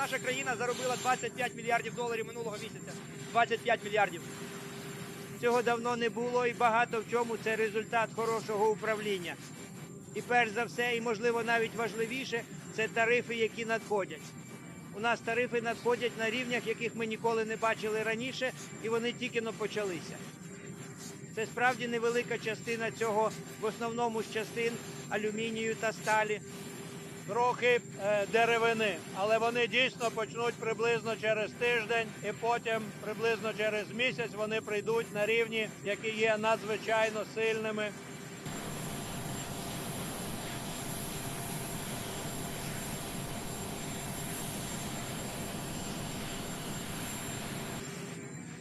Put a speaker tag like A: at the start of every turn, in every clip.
A: наша країна заробила 25 мільярдів доларів минулого місяця. 25 мільярдів. Цього давно не було і багато в чому це результат хорошого управління. І перш за все, і можливо навіть важливіше, це тарифи, які надходять. У нас тарифи надходять на рівнях, яких ми ніколи не бачили раніше, і вони тільки но почалися. Це справді невелика частина цього, в основному з частин алюмінію та сталі.
B: Трохи е, деревини, але вони дійсно почнуть приблизно через тиждень, і потім приблизно через місяць вони прийдуть на рівні, які є надзвичайно сильними.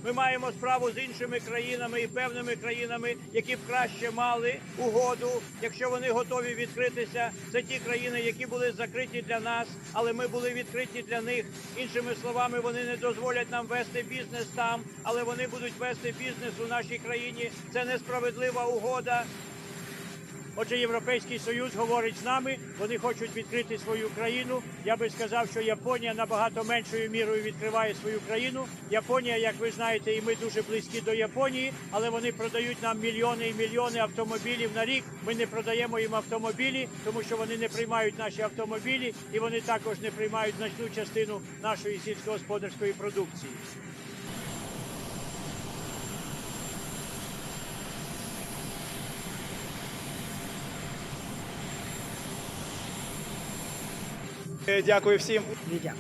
A: Ми маємо справу з іншими країнами і певними країнами, які б краще мали угоду, якщо вони готові відкритися. Це ті країни, які були закриті для нас, але ми були відкриті для них. Іншими словами, вони не дозволять нам вести бізнес там, але вони будуть вести бізнес у нашій країні. Це несправедлива угода. Отже, Європейський Союз говорить з нами, вони хочуть відкрити свою країну. Я би сказав, що Японія набагато меншою мірою відкриває свою країну. Японія, як ви знаєте, і ми дуже близькі до Японії, але вони продають нам мільйони і мільйони автомобілів на рік. Ми не продаємо їм автомобілі, тому що вони не приймають наші автомобілі, і вони також не приймають значну частину нашої сільськогосподарської продукції.
C: Дякую всім.
D: Дякую.